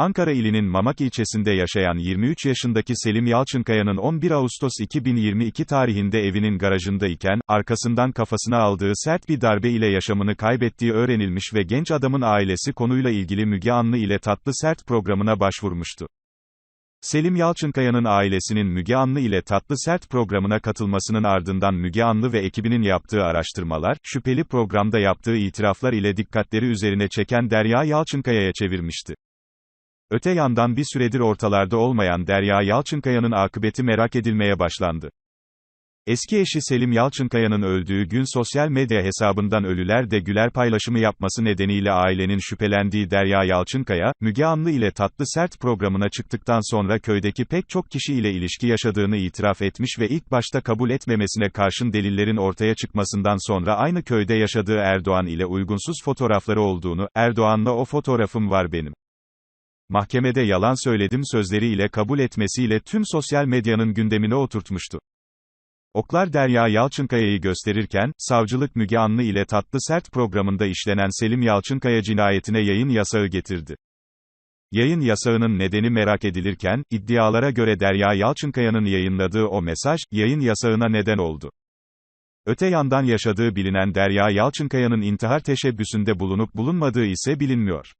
Ankara ilinin Mamak ilçesinde yaşayan 23 yaşındaki Selim Yalçınkaya'nın 11 Ağustos 2022 tarihinde evinin garajındayken, arkasından kafasına aldığı sert bir darbe ile yaşamını kaybettiği öğrenilmiş ve genç adamın ailesi konuyla ilgili Müge Anlı ile Tatlı Sert programına başvurmuştu. Selim Yalçınkaya'nın ailesinin Müge Anlı ile Tatlı Sert programına katılmasının ardından Müge Anlı ve ekibinin yaptığı araştırmalar, şüpheli programda yaptığı itiraflar ile dikkatleri üzerine çeken Derya Yalçınkaya'ya çevirmişti. Öte yandan bir süredir ortalarda olmayan Derya Yalçınkaya'nın akıbeti merak edilmeye başlandı. Eski eşi Selim Yalçınkaya'nın öldüğü gün sosyal medya hesabından Ölüler de Güler paylaşımı yapması nedeniyle ailenin şüphelendiği Derya Yalçınkaya, Müge Anlı ile Tatlı Sert programına çıktıktan sonra köydeki pek çok kişi ile ilişki yaşadığını itiraf etmiş ve ilk başta kabul etmemesine karşın delillerin ortaya çıkmasından sonra aynı köyde yaşadığı Erdoğan ile uygunsuz fotoğrafları olduğunu, Erdoğan'la o fotoğrafım var benim. Mahkemede yalan söyledim sözleriyle kabul etmesiyle tüm sosyal medyanın gündemine oturtmuştu. Oklar Derya Yalçınkaya'yı gösterirken, savcılık Müge Anlı ile Tatlı Sert programında işlenen Selim Yalçınkaya cinayetine yayın yasağı getirdi. Yayın yasağının nedeni merak edilirken, iddialara göre Derya Yalçınkaya'nın yayınladığı o mesaj, yayın yasağına neden oldu. Öte yandan yaşadığı bilinen Derya Yalçınkaya'nın intihar teşebbüsünde bulunup bulunmadığı ise bilinmiyor.